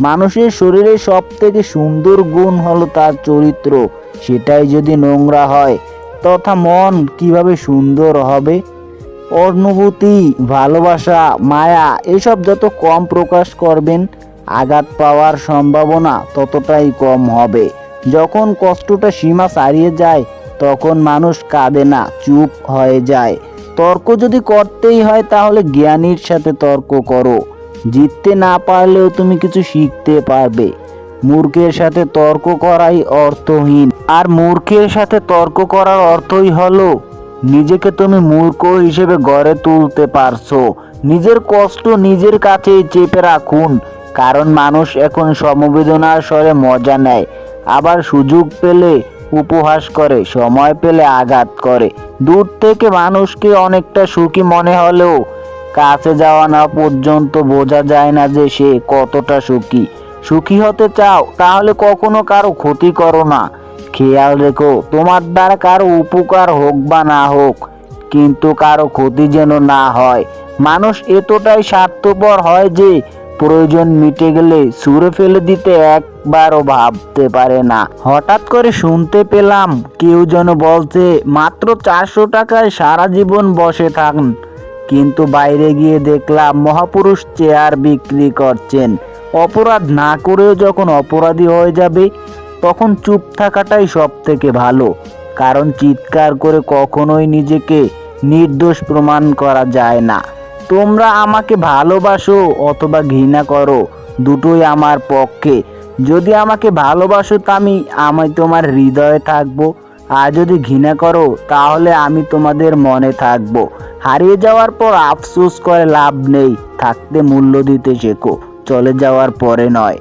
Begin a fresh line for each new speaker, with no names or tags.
মানুষের শরীরে সব থেকে সুন্দর গুণ হলো তার চরিত্র। সেটাই যদি নোংরা হয়, তথা মন কীভাবে সুন্দর হবে? অনুভূতি, ভালোবাসা, মায়া, এসব যত কম প্রকাশ করবেন, আঘাত পাওয়ার সম্ভাবনা ততটাই কম হবে। যখন কষ্টটা সীমা ছাড়িয়ে যায়, তখন মানুষ কাঁদে না, চুপ হয়ে যায়। তর্ক যদি করতেই হয়, তাহলে জ্ঞানীর সাথে তর্ক করো। জিততে না পারলেও তুমি কিছু শিখতে পারবে। মূর্খের সাথে তর্ক করাই অর্থহীন। আর মূর্খের সাথে তর্ক করার অর্থই হলো, নিজেকে তুমি মূর্খ হিসেবে গড়ে তুলতে পারছ। নিজের কষ্ট নিজের কাছেই চেপে রাখুন, কারণ মানুষ এখন সমবেদনার স্বরে মজা নেয়। আবার সুযোগ পেলে উপহাস করে, সময় পেলে আঘাত করে। দূর থেকে মানুষকে অনেকটা সুখী মনে হলেও কাছে যাওয়া না পর্যন্ত বোঝা যায় না যে সে কতটা সুখী। সুখী হতে চাও, তাহলে কখনো কারও ক্ষতি করো না। খেয়াল রেখো, তোমার দ্বারা কারও উপকার হোক বা না হোক, কিন্তু কারও ক্ষতি যেন না হয়। মানুষ এতটাই স্বার্থপর হয় যে প্রয়োজন মিটে গেলে সুরে ফেলে দিতে একবারও ভাবতে পারে না। হঠাৎ করে শুনতে পেলাম, কেউ যেন বলছে, মাত্র চারশো টাকায় সারা জীবন বসে থাকুন। কিন্তু বাইরে গিয়ে দেখলাম মহাপুরুষ চেয়ার বিক্রি করছেন। অপরাধ না করেও যখন অপরাধী হয়ে যাবে, তখন চুপ থাকাটাই সব থেকে ভালো। কারণ চিৎকার করে কখনোই নিজেকে নির্দোষ প্রমাণ করা যায় না। তোমরা আমাকে ভালোবাসো অথবা ঘৃণা করো, দুটোই আমার পক্ষে। যদি আমাকে ভালোবাসো তা আমি আমি তোমার হৃদয়ে থাকব। আর যদি ঘৃণা করো, তাহলে আমি তোমাদের মনে থাকব। হারিয়ে যাওয়ার পর আফসোস করে লাভ নেই। থাকতে মূল্য দিতে শেখো। চলে যাওয়ার পরে নয়।